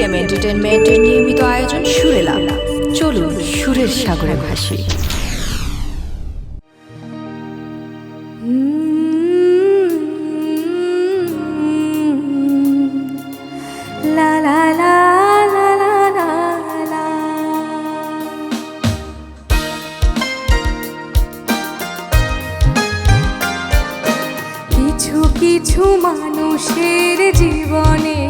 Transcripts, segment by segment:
M এন্টারটেনমেন্টের নিয়মিত আয়োজন সুরেলা। চলুন সুরের সাগরে ভাসি। কিছু মানুষের জীবনে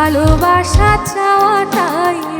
ভালোবাসা চাওয়াটাই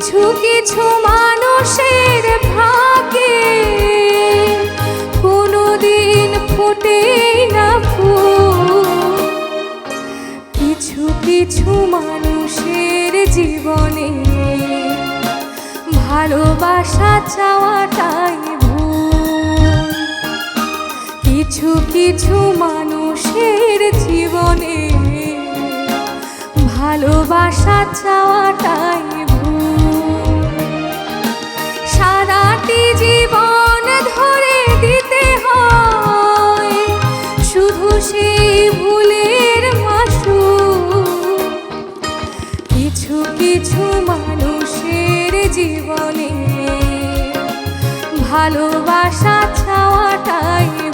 কিছু কিছু মানুষের ভাগে কোনোদিন ফোটে না ফুল। কিছু কিছু মানুষের জীবনে ভালোবাসা চাওয়াটাই ভুল। কিছু কিছু মানুষের জীবনে ভালোবাসা চাওয়াটাই ভালোবাসা চাওয়াটাই